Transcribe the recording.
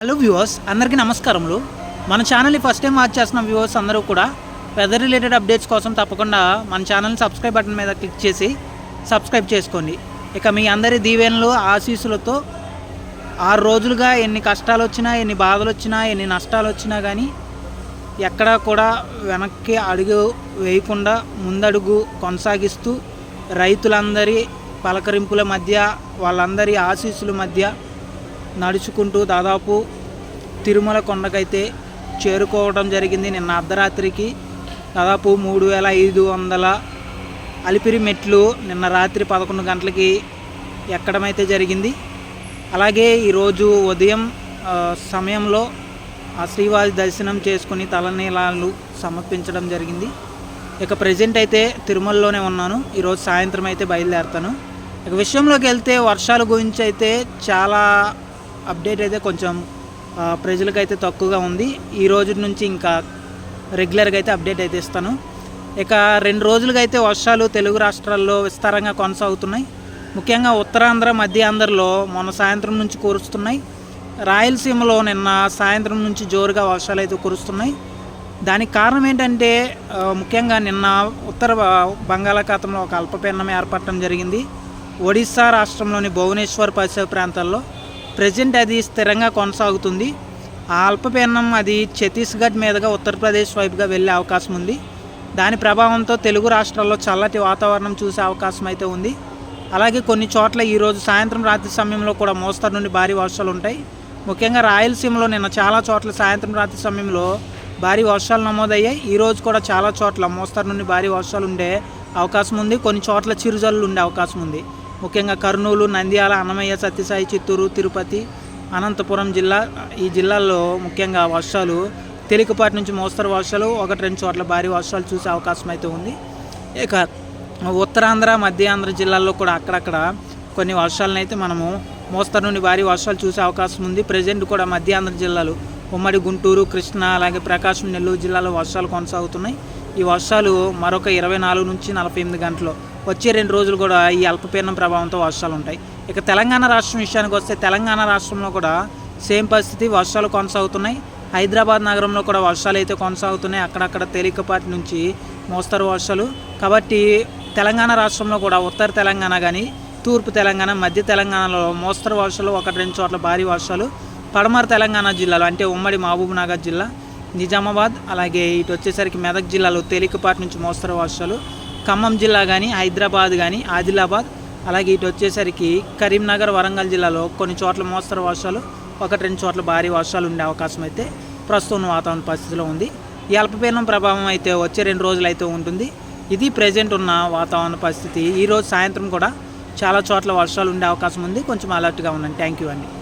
Hello viewers అందరికీ నమస్కారములు. మన ఛానల్ని ఫస్ట్ టైం వాచ్ చేస్తున్న వ్యూవర్స్ అందరూ కూడా వెదర్ రిలేటెడ్ అప్డేట్స్ కోసం తప్పకుండా మన ఛానల్ని సబ్స్క్రైబ్ బటన్ మీద క్లిక్ చేసి సబ్స్క్రైబ్ చేసుకోండి. ఇక మీ అందరి దీవెనలు ఆశీస్సులతో ఆరు రోజులుగా ఎన్ని కష్టాలు వచ్చినా ఎన్ని బాధలు వచ్చినా ఎన్ని నష్టాలు వచ్చినా కానీ ఎక్కడా కూడా వెనక్కి అడుగు వేయకుండా ముందడుగు కొనసాగిస్తూ రైతులందరి పలకరింపుల మధ్య వాళ్ళందరి ఆశీస్సుల మధ్య నడుచుకుంటూ దాదాపు తిరుమల కొండకైతే చేరుకోవడం జరిగింది. నిన్న అర్ధరాత్రికి దాదాపు మూడు వేల ఐదు వందల అలిపిరి మెట్లు నిన్న రాత్రి పదకొండు గంటలకి ఎక్కడమైతే జరిగింది. అలాగే ఈరోజు ఉదయం సమయంలో ఆ శ్రీవారి దర్శనం చేసుకుని తలనీలాలు సమర్పించడం జరిగింది. ఇక ప్రజెంట్ అయితే తిరుమలలోనే ఉన్నాను. ఈరోజు సాయంత్రం అయితే బయలుదేరుతాను. ఇక విషయంలోకి వెళ్తే వర్షాల గురించి అయితే చాలా అప్డేట్ అయితే కొంచెం ఆ, ప్రజలకైతే తక్కువగా ఉంది. ఈ రోజు నుంచి ఇంకా రెగ్యులర్గా అయితే అప్డేట్ అయితే ఇస్తాను. ఇక రెండు రోజులుగా అయితే వర్షాలు తెలుగు రాష్ట్రాల్లో విస్తారంగా కొనసాగుతున్నాయి. ముఖ్యంగా ఉత్తరాంధ్ర మధ్య ఆంధ్రలో మొన్న సాయంత్రం నుంచి కురుస్తున్నాయి. రాయలసీమలో నిన్న సాయంత్రం నుంచి జోరుగా వర్షాలు అయితే కురుస్తున్నాయి. దానికి కారణం ఏంటంటే ముఖ్యంగా నిన్న ఉత్తర బంగాళాఖాతంలో ఒక అల్పపీడనం ఏర్పడటం జరిగింది. ఒడిశా రాష్ట్రంలోని భువనేశ్వర్ పరిసర ప్రాంతాల్లో ప్రజెంట్ అది స్థిరంగా కొనసాగుతుంది. ఆ అల్పపీడనం అది ఛత్తీస్గఢ్ మీదుగా ఉత్తరప్రదేశ్ వైపుగా వెళ్ళే అవకాశం ఉంది. దాని ప్రభావంతో తెలుగు రాష్ట్రాల్లో చల్లటి వాతావరణం చూసే అవకాశం అయితే ఉంది. అలాగే కొన్ని చోట్ల ఈరోజు సాయంత్రం రాత్రి సమయంలో కూడా మోస్తరు నుండి భారీ వర్షాలు ఉంటాయి. ముఖ్యంగా రాయలసీమలో నిన్న చాలా చోట్ల సాయంత్రం రాత్రి సమయంలో భారీ వర్షాలు నమోదయ్యాయి. ఈరోజు కూడా చాలా చోట్ల మోస్తరు నుండి భారీ వర్షాలు ఉండే అవకాశం ఉంది. కొన్ని చోట్ల చిరుజల్లు ఉండే అవకాశం ఉంది. ముఖ్యంగా కర్నూలు నంద్యాల అన్నమయ్య సత్యసాయి చిత్తూరు తిరుపతి అనంతపురం జిల్లా ఈ జిల్లాల్లో ముఖ్యంగా వర్షాలు తేలికపాటి నుంచి మోస్తరు వర్షాలు ఒకటి రెండు చోట్ల భారీ వర్షాలు చూసే అవకాశం అయితే ఉంది. ఇక ఉత్తరాంధ్ర మధ్యాంధ్ర జిల్లాల్లో కూడా అక్కడక్కడ కొన్ని వర్షాలను అయితే మనము మోస్తరు నుండి భారీ వర్షాలు చూసే అవకాశం ఉంది. ప్రజెంట్ కూడా మధ్యాంధ్ర జిల్లాలు ఉమ్మడి గుంటూరు కృష్ణా అలాగే ప్రకాశం నెల్లూరు జిల్లాలో వర్షాలు కొనసాగుతున్నాయి. ఈ వర్షాలు మరొక ఇరవై నాలుగు నుంచి నలభై ఎనిమిది గంటలు వచ్చే రెండు రోజులు కూడా ఈ అల్పపీడనం ప్రభావంతో వర్షాలు ఉంటాయి. ఇక తెలంగాణ రాష్ట్రం విషయానికి వస్తే తెలంగాణ రాష్ట్రంలో కూడా సేమ్ పరిస్థితి వర్షాలు కొనసాగుతున్నాయి. హైదరాబాద్ నగరంలో కూడా వర్షాలు అయితే కొనసాగుతున్నాయి. అక్కడక్కడ తేలికపాటి నుంచి మోస్తరు వర్షాలు. కాబట్టి తెలంగాణ రాష్ట్రంలో కూడా ఉత్తర తెలంగాణ కానీ తూర్పు తెలంగాణ మధ్య తెలంగాణలో మోస్తరు వర్షాలు ఒకటి రెండు చోట్ల భారీ వర్షాలు. పడమర తెలంగాణ జిల్లాలో అంటే ఉమ్మడి మహబూబ్నగర్ జిల్లా నిజామాబాద్ అలాగే ఇటు వచ్చేసరికి మెదక్ జిల్లాలో తేలికపాటి నుంచి మోస్తరు వర్షాలు. ఖమ్మం జిల్లా కానీ హైదరాబాద్ కానీ ఆదిలాబాద్ అలాగే ఇటు వచ్చేసరికి కరీంనగర్ వరంగల్ జిల్లాలో కొన్ని చోట్ల మోస్తరు వర్షాలు ఒకటి రెండు చోట్ల భారీ వర్షాలు ఉండే అవకాశం అయితే ప్రస్తుతం వాతావరణ పరిస్థితిలో ఉంది. ఈ అల్పపీడనం ప్రభావం అయితే వచ్చే రెండు రోజులు అయితే ఉంటుంది. ఇది ప్రజెంట్ ఉన్న వాతావరణ పరిస్థితి. ఈరోజు సాయంత్రం కూడా చాలా చోట్ల వర్షాలు ఉండే అవకాశం ఉంది. కొంచెం అలర్ట్గా ఉండండి. థ్యాంక్ యూ అండి.